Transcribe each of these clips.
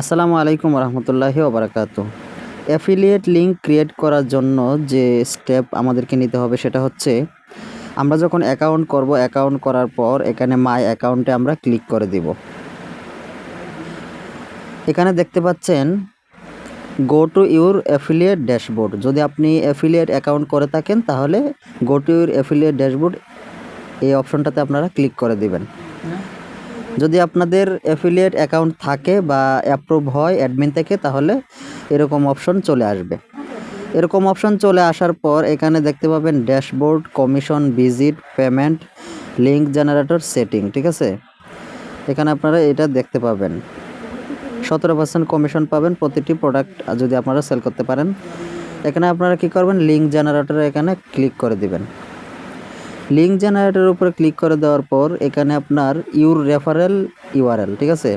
আসসালামু আলাইকুম রহমতুল্লাহি ওবরাকাত অ্যাফিলিয়েট লিঙ্ক ক্রিয়েট করার জন্য যে স্টেপ আমাদেরকে নিতে হবে সেটা হচ্ছে, আমরা যখন অ্যাকাউন্ট করব অ্যাকাউন্ট করার পর এখানে মাই অ্যাকাউন্টে আমরা ক্লিক করে দিব। এখানে দেখতে পাচ্ছেন go to your affiliate dashboard যদি আপনি অ্যাফিলিয়েট অ্যাকাউন্ট করে থাকেন, তাহলে go to your affiliate dashboard এই অপশনটাতে আপনারা ক্লিক করে দিবেন। যদি আপনাদের অ্যাফিলিয়েট অ্যাকাউন্ট থাকে বা অ্যাপ্রুভ হয় অ্যাডমিন থেকে, তাহলে এরকম অপশন চলে আসবে। এরকম অপশন চলে আসার পর এখানে দেখতে পাবেন dashboard commission visit payment link generator setting ঠিক আছে? এখানে আপনারা এটা দেখতে পাবেন। সতেরো পার্সেন্ট কমিশন পাবেন প্রতিটি প্রোডাক্ট যদি আপনারা সেল করতে পারেন। এখানে আপনারা কী করবেন? লিঙ্ক জেনারেটরে এখানে ক্লিক করে দিবেন। লিঙ্ক জেনারেটরের উপরে ক্লিক করে দেওয়ার পর এখানে আপনার ইউর রেফারেল ইউআরএল ঠিক আছে?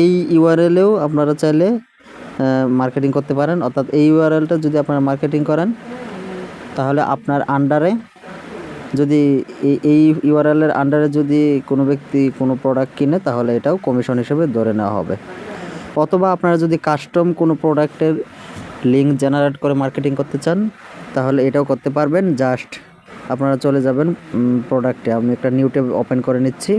এই ইউআরএলেও আপনারা চাইলে মার্কেটিং করতে পারেন। অর্থাৎ এই ইউআরএলটা যদি আপনারা মার্কেটিং করেন, তাহলে আপনার আন্ডারে যদি এই এই ইউআরএলের আন্ডারে যদি কোনো ব্যক্তি কোনো প্রোডাক্ট কিনে, তাহলে এটাও কমিশন হিসেবে ধরে নেওয়া হবে। অথবা আপনারা যদি কাস্টম কোনো প্রোডাক্টের লিঙ্ক জেনারেট করে মার্কেটিং করতে চান, তাহলে এটাও করতে পারবেন। জাস্ট আপনারা চলে যাবেন প্রোডাক্টে আমি একটা নিউ ট্যাব ওপেন করে নিচ্ছি।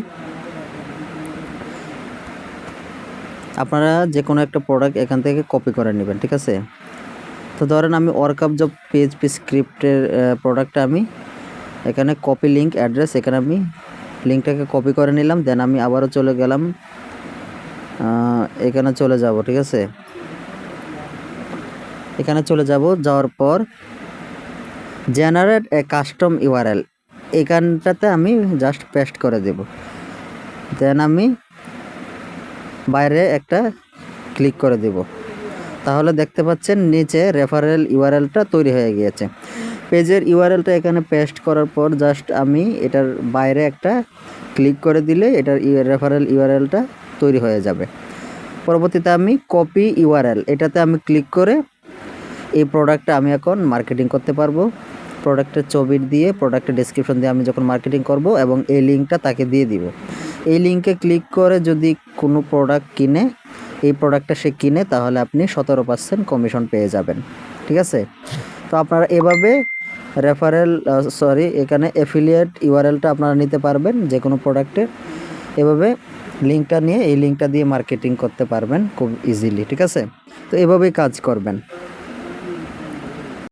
আপনারা যে কোনো একটা প্রোডাক্ট এখান থেকে কপি করে নেবেন, ঠিক আছে? তো ধরেন আমি ওয়ার্কআপ জব পিএইচপি স্ক্রিপ্টের প্রোডাক্টটা আমি এখানে কপি লিঙ্ক অ্যাড্রেস এখানে আমি লিঙ্কটাকে কপি করে নিলাম দেন আমি আবারও চলে গেলাম এখানে চলে যাব, ঠিক আছে? এখানে চলে যাব, যাওয়ার পর জেনারেট এ কাস্টম ইউআরএল এখানটাতে আমি জাস্ট পেস্ট করে দেব। দেন আমি বাইরে একটা ক্লিক করে দেব। তাহলে দেখতে পাচ্ছেন নিচে রেফারেল ইউআরএলটা তৈরি হয়ে গিয়েছে। পেজের ইউআরএলটা এখানে পেস্ট করার পর জাস্ট আমি এটার বাইরে একটা ক্লিক করে দিলে এটার রেফারেল ইউআরএলটা তৈরি হয়ে যাবে। পরবর্তীতে আমি কপি ইউআরএল এটাতে আমি ক্লিক করে এই প্রোডাক্টটা আমি এখন মার্কেটিং করতে পারব। প্রোডাক্টের ছবি দিয়ে প্রোডাক্টের ডেসক্রিপশন দিয়ে আমি যখন মার্কেটিং করব এবং এই লিঙ্কটা তাকে দিয়ে দিব। এই লিঙ্কে ক্লিক করে যদি কোনো প্রোডাক্ট কিনে, এই প্রোডাক্টটা সে কিনে, তাহলে আপনি সতেরো পার্সেন্ট কমিশন পেয়ে যাবেন। ঠিক আছে? তো আপনারা এভাবে রেফারেল সরি এখানে অ্যাফিলিয়েট ইউআরএলটা আপনারা নিতে পারবেন যে কোনো প্রোডাক্টের এভাবে লিঙ্কটা নিয়ে, এই লিঙ্কটা দিয়ে মার্কেটিং করতে পারবেন খুব ইজিলি ঠিক আছে? তো এভাবেই কাজ করবেন।